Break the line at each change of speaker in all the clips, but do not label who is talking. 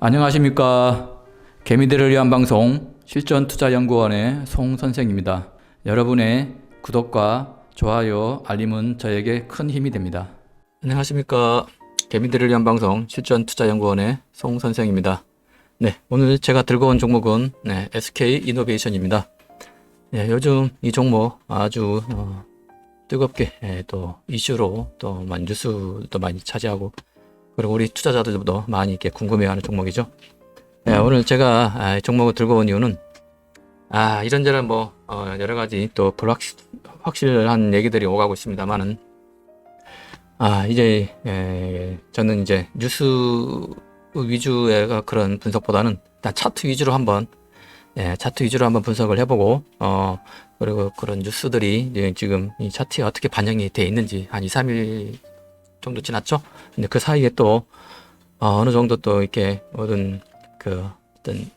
안녕하십니까. 개미들을 위한 방송 실전투자연구원의 송 선생입니다. 여러분의 구독과 좋아요, 알림은 저에게 큰 힘이 됩니다. 안녕하십니까. 개미들을 위한 방송 실전투자연구원의 송 선생입니다. 네, 오늘 제가 들고 온 종목은 네, SK 이노베이션입니다. 네, 요즘 이 종목 아주 어, 뜨겁게 예, 또 이슈로 또 뉴스도 많이 차지하고 그리고 우리 투자자들도 많이 이렇게 궁금해하는 종목이죠. 네, 오늘 제가 아, 이 종목을 들고 온 이유는 아 이런저런 뭐 어, 여러 가지 또 불확실한 얘기들이 오가고 있습니다만은 아 이제 에, 저는 이제 뉴스 위주의 그런 분석보다는 일단 차트 위주로 한번 예, 차트 위주로 한번 분석을 해보고 어 그리고 그런 뉴스들이 지금 이 차트에 어떻게 반영이 돼 있는지 한 2, 3일 정도 지났죠. 근데 그 사이에 또 어, 어느 정도 또 이렇게 모든 그 어떤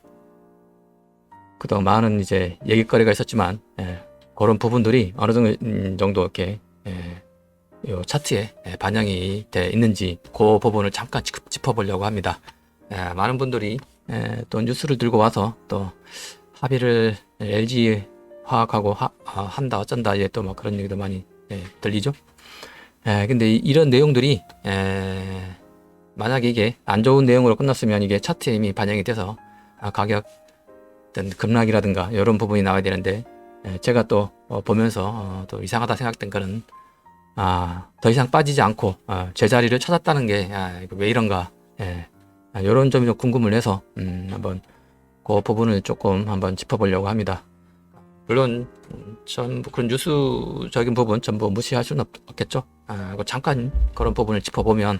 그동안 많은 이제 얘기거리가 있었지만 예, 그런 부분들이 어느 정도, 음, 정도 이렇게 예, 요 차트에 예, 반영이 돼 있는지 그 부분을 잠깐 짚- 짚어보려고 합니다. 예, 많은 분들이 예, 또 뉴스를 들고 와서 또 합의를 LG 화학하고 하, 아, 한다 어쩐다 이제 또막 그런 얘기도 많이 예, 들리죠. 예, 근데 이- 이런 내용들이 에, 만약에 이게 안 좋은 내용으로 끝났으면 이게 차트에 이미 반영이 돼서 아, 가격 급락이라든가 이런 부분이 나와야 되는데 예, 제가 또 어, 보면서 어, 또 이상하다 생각된 거는 아, 더 이상 빠지지 않고 어, 제자리를 찾았다는 게 아, 이런가 예, 아, 이런 점이 좀 궁금을 해서 음, 한번 그 부분을 조금 한번 짚어보려고 합니다. 물론 음, 전부 그런 뉴스적인 부분 전부 무시할 수는 없, 없겠죠. 아, 그 잠깐 그런 부분을 짚어보면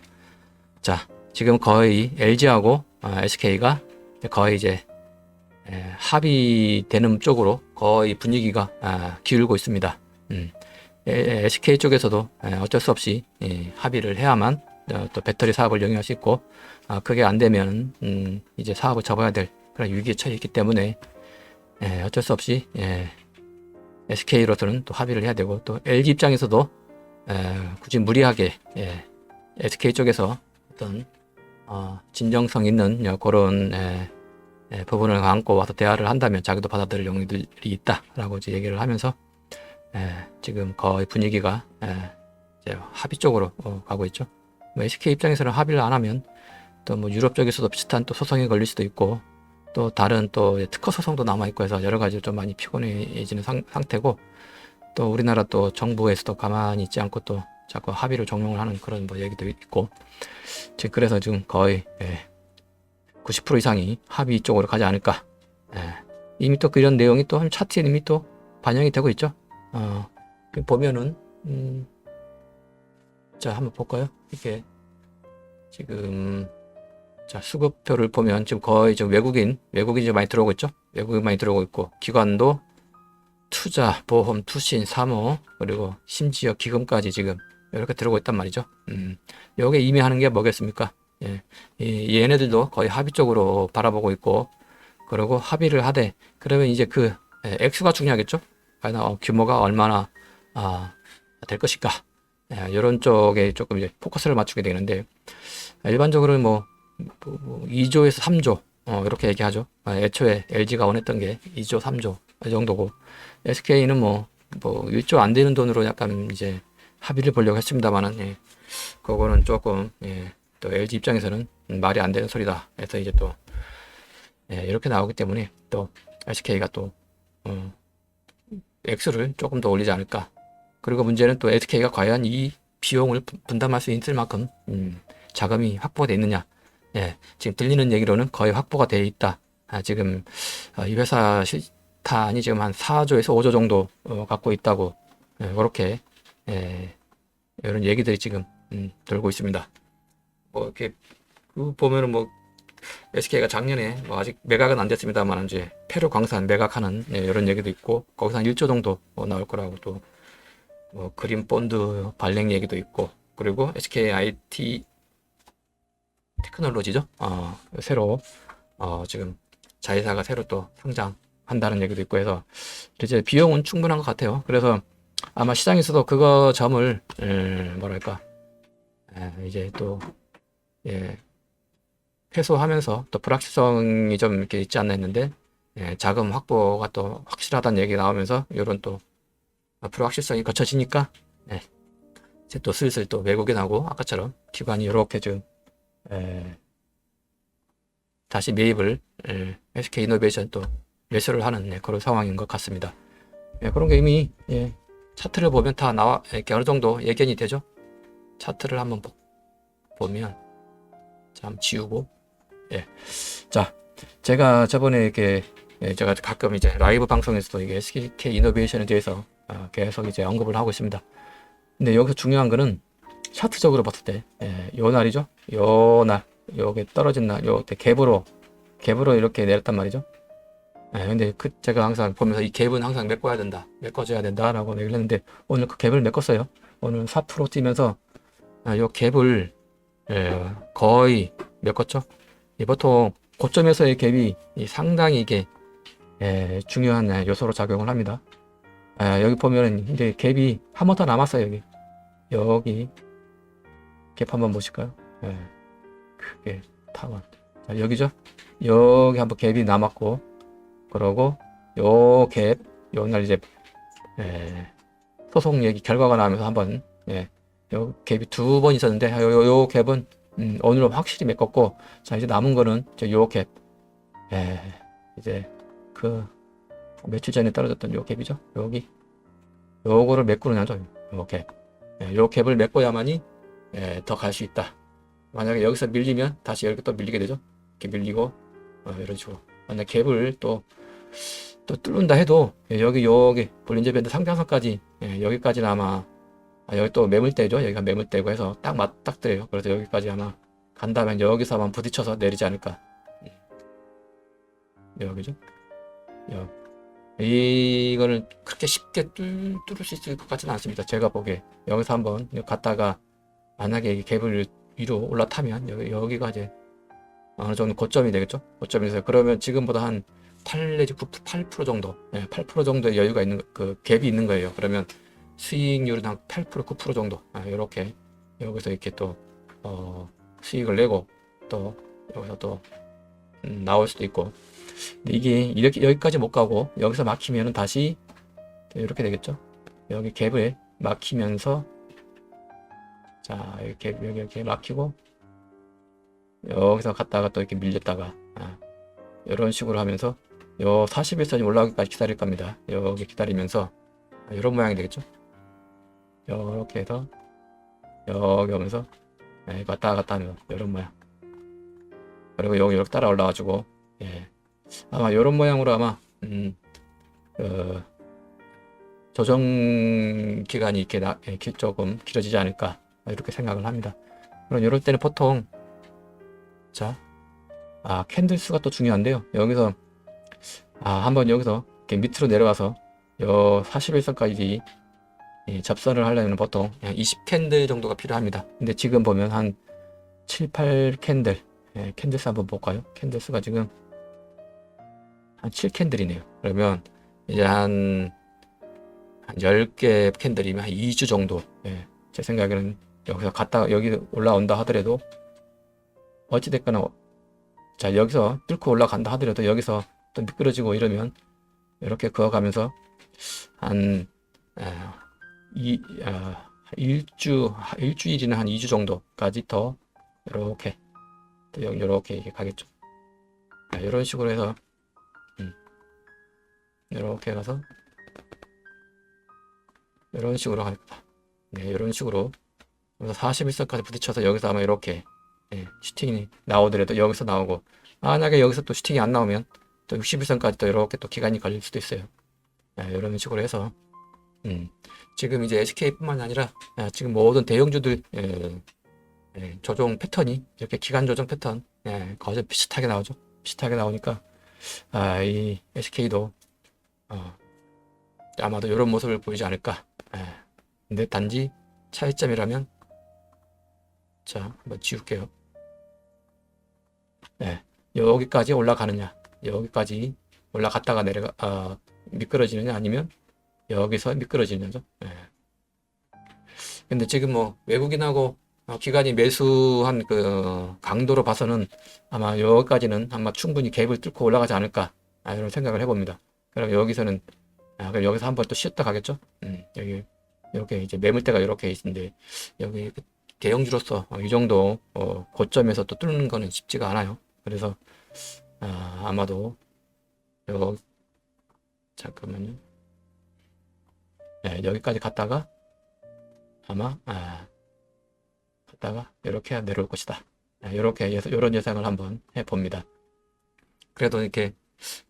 자 지금 거의 LG하고 SK가 거의 이제 에, 합의되는 쪽으로 거의 분위기가 아, 기울고 있습니다. 음. 에, SK 쪽에서도 에, 어쩔 수 없이 예, 합의를 해야만 어, 또 배터리 사업을 영위할 수 있고 아, 그게 안 되면 음, 이제 사업을 접어야 될 그런 위기에 처해 있기 때문에 예, 어쩔 수 없이 예, SK로서는 또 합의를 해야 되고 또 LG 입장에서도 에, 굳이 무리하게 예, SK 쪽에서 어떤 어, 진정성 있는 여- 그런 에, 에, 부분을 안고 와서 대화를 한다면 자기도 받아들일 용의들이 있다라고 이제 얘기를 하면서 에, 지금 거의 분위기가 에, 이제 합의 쪽으로 어, 가고 있죠. 뭐 SK 입장에서는 합의를 안 하면 또 뭐 유럽 쪽에서도 비슷한 또 소송이 걸릴 수도 있고 또 다른 또 특허 소송도 남아 있고 해서 여러 가지 좀 많이 피곤해지는 상, 상태고 또 우리나라 또 정부에서도 가만히 있지 않고 또 자꾸 합의를 종용을 하는 그런 뭐 얘기도 있고. 지금 그래서 지금 거의 예, 90% 이상이 합의 쪽으로 가지 않을까. 예, 이미 또 그런 내용이 또한 차트에 이미 또 반영이 되고 있죠. 어, 그 보면은 음, 자 한번 볼까요? 이게 지금 자, 수급표를 보면 지금 거의 좀 외국인, 외국인이 좀 많이 들어오고 있죠? 외국인 많이 들어오고 있고, 기관도 투자, 보험, 투신, 사모, 그리고 심지어 기금까지 지금 이렇게 들어오고 있단 말이죠. 음, 여기에 의미하는 게 뭐겠습니까? 예, 이, 얘네들도 거의 합의 쪽으로 바라보고 있고, 그리고 합의를 하되, 그러면 이제 그, 예, 액수가 중요하겠죠? 과연 어, 규모가 얼마나, 아, 될 것인가? 예, 이런 쪽에 조금 이제 포커스를 맞추게 되는데, 일반적으로 뭐, 뭐, 뭐 2조에서 3조 어, 이렇게 얘기하죠. 아, 애초에 LG가 원했던 게 2조, 3조 이 정도고 SK는 뭐, 뭐 1조 안 되는 돈으로 약간 이제 합의를 보려고 했습니다만은 예, 그거는 조금 예, 또 LG 입장에서는 말이 안 되는 소리다. 해서 이제 또 예, 이렇게 나오기 때문에 또 SK가 또 어, 액수를 조금 더 올리지 않을까. 그리고 문제는 또 SK가 과연 이 비용을 분- 분담할 수 있을 만큼 음, 자금이 확보가 돼 있느냐. 예, 지금 들리는 얘기로는 거의 확보가 돼 있다. 아, 지금 어, 이 회사 실탄이 지금 한 4조에서 5조 정도 어, 갖고 있다고 예, 그렇게 예, 이런 얘기들이 지금 음, 돌고 있습니다. 뭐 이렇게 그 보면은 뭐 SK가 작년에 뭐 아직 매각은 안 됐습니다만 이제 페루 광산 매각하는 예, 이런 얘기도 있고 거기서 한 1조 정도 뭐 나올 거라고 또 뭐 그린 본드 발행 얘기도 있고 그리고 SK IT 테크놀로지죠. 어, 새로 어, 지금 자회사가 새로 또 상장한다는 얘기도 있고 해서 이제 비용은 충분한 것 같아요. 그래서 아마 시장에서도 그거 점을 에, 뭐랄까 에, 이제 또 예, 해소하면서 또 불확실성이 좀 이렇게 있지 않나 했는데 예, 자금 확보가 또 확실하다는 얘기가 나오면서 이런 또 불확실성이 거쳐지니까 예, 이제 또 슬슬 또 외국인하고 아까처럼 기관이 이렇게 좀 예, 다시 매입을 예, SK 이노베이션 또 매수를 하는 예, 그런 상황인 것 같습니다. 예, 그런 게 이미 예, 차트를 보면 다 나와 이렇게 어느 정도 예견이 되죠. 차트를 한번 보, 보면 참 지우고 예, 자 제가 저번에 이렇게 예, 제가 가끔 이제 라이브 방송에서도 이게 SK 이노베이션에 대해서 어, 계속 이제 언급을 하고 있습니다. 근데 여기서 중요한 거는 차트적으로 봤을 때, 예, 요 날이죠. 요 날, 요게 떨어진 날, 요때 갭으로, 갭으로 이렇게 내렸단 말이죠. 예, 근데 그 제가 항상 보면서 이 갭은 항상 메꿔야 된다, 메꿔줘야 된다라고 얘기를 했는데 오늘 그 갭을 메꿨어요. 오늘 4% 뛰면서 아, 요 갭을 예, 거의 메꿨죠. 이 보통 고점에서의 갭이 이 상당히 이게 예, 중요한 예, 요소로 작용을 합니다. 아, 여기 보면은 이제 갭이 한 번 더 남았어요 여기 여기 갭 한번 보실까요? 예, 크게 타원 자 여기죠 여기 한번 갭이 남았고 그러고 요 갭 요날 이제 예, 소송 얘기 결과가 나오면서 한번 예, 요 갭이 두 번 있었는데 요, 요, 요 갭은 음, 오늘은 확실히 메꿨고 자 이제 남은 거는 이제 요 갭. 예, 이제 그 며칠 전에 떨어졌던 요 갭이죠. 여기 요거를 메꾸느냐죠. 요 갭. 예, 요 갭을 메꿔야만이 예, 더 갈 수 있다. 만약에 여기서 밀리면 다시 여기 또 밀리게 되죠. 이렇게 밀리고 어, 이런 식으로. 만약 갭을 또 또 뚫는다 해도 예, 여기 여기 볼린저 밴드 상장선까지 예, 여기까지는 아마 아, 여기 또 매물대죠. 여기가 매물대고 해서 딱 맞닥뜨려요. 그래서 여기까지 아마 간다면 여기서만 부딪혀서 내리지 않을까. 음. 여기죠. 여기. 이거는 그렇게 쉽게 뚫, 뚫을 수 있을 것 같지는 않습니다. 제가 보기에 여기서 한번 갔다가 만약에 이 갭을 위로 올라타면 여기, 여기 가 이제 어느 정도 고점이 되겠죠. 고점이 돼서 그러면 지금보다 한 8 내지 9, 8% 정도, 예, 8% 정도의 여유가 있는 그 갭이 있는 거예요. 그러면 수익률은 한 8%, 9% 정도 아, 이렇게 여기서 이렇게 또 어, 수익을 내고 또 여기서 또 음, 나올 수도 있고 이게 이렇게 여기까지 못 가고 여기서 막히면은 다시 이렇게 되겠죠 여기 갭을 막히면서 자 이렇게 여기 이렇게 막히고 여기서 갔다가 또 이렇게 밀렸다가 아, 이런 식으로 하면서 요 41선이 올라오기까지 기다릴 겁니다. 여기 기다리면서 아, 이런 모양이 되겠죠? 이렇게 해서 여기 오면서 예, 왔다 갔다 하면 이런 모양. 그리고 여기 이렇게 따라 올라가지고 예. 아마 이런 모양으로 아마 음, 그 조정 기간이 이렇게 나, 예, 기- 조금 길어지지 않을까 이렇게 생각을 합니다. 그럼 이럴 때는 보통 자, 아 캔들 수가 또 중요한데요. 여기서 아 한번 여기서 이렇게 밑으로 내려와서 요 41선까지 예, 접선을 하려면 보통 20캔들 정도가 필요합니다. 근데 지금 보면 한 7, 8캔들 예, 캔들 수 한번 볼까요? 캔들 수가 지금 한 7캔들이네요. 그러면 이제 한, 한 10개 캔들이면 한 2주 정도 예, 제 생각에는 여기서 갔다가 여기 올라온다 하더라도 어찌됐거나 자 여기서 뚫고 올라간다 하더라도 여기서 또 미끄러지고 이러면 이렇게 그어가면서 한 아, 이, 아, 일주, 일주일이나 한 2주 정도까지 더, 이렇게, 또 이렇게 가겠죠. 아, 이런 식으로 해서, 음, 이렇게 가서, 이런 식으로 가겠다. 네, 이런 식으로, 그래서 41선까지 부딪혀서 여기서 아마 이렇게, 예, 슈팅이 나오더라도 여기서 나오고, 만약에 여기서 또 슈팅이 안 나오면, 또 61선까지 또 이렇게 또 기간이 걸릴 수도 있어요. 예, 이런 식으로 해서, 음, 지금 이제 SK뿐만 아니라 아, 지금 모든 대형주들 예, 예, 조정 패턴이 이렇게 기간 조정 패턴 예, 거의 비슷하게 나오죠. 비슷하게 나오니까 아, 이 SK도 어, 아마도 이런 모습을 보이지 않을까. 예. 근데 단지 차이점이라면 자 한번 지울게요. 예, 여기까지 올라가느냐, 여기까지 올라갔다가 내려가 아, 미끄러지느냐 아니면 여기서 미끄러지는 거죠. 예. 근데 지금 뭐 외국인하고 어, 기관이 매수한 그 강도로 봐서는 아마 여기까지는 아마 충분히 갭을 뚫고 올라가지 않을까 아, 이런 생각을 해봅니다. 그럼 여기서는 아, 그럼 여기서 한번 또 쉬었다 가겠죠? 음, 여기 이렇게 이제 매물대가 이렇게 있는데 여기 그 대형주로서 어, 이 정도 어, 고점에서 또 뚫는 거는 쉽지가 않아요. 그래서 아, 아마도 요 잠깐만요. 네, 여기까지 갔다가 아마 아, 갔다가 이렇게 내려올 것이다. 이렇게 이런 예상을 한번 해봅니다. 그래도 이렇게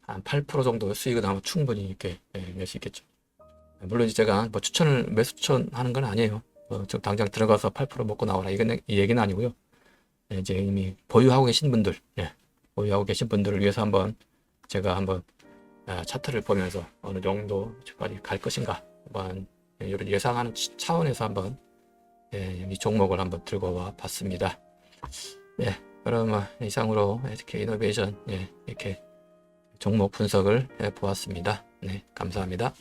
한 8% 정도 수익은 아마 충분히 이렇게 예, 낼수 있겠죠. 물론 제가 뭐 추천을 매수 추천하는 건 아니에요. 뭐 지금 당장 들어가서 8% 먹고 나오라 이건 이 얘기는 아니고요. 예, 이제 이미 보유하고 계신 분들, 예, 보유하고 계신 분들을 위해서 한번 제가 한번 아, 차트를 보면서 어느 정도까지 갈 것인가 한번 예, 이런 예상하는 치- 차원에서 한번 예, 이 종목을 한번 들고 와 봤습니다. 네, 그럼 어, 이상으로 SK 이노베이션 예, 이렇게 종목 분석을 해 보았습니다. 네, 감사합니다.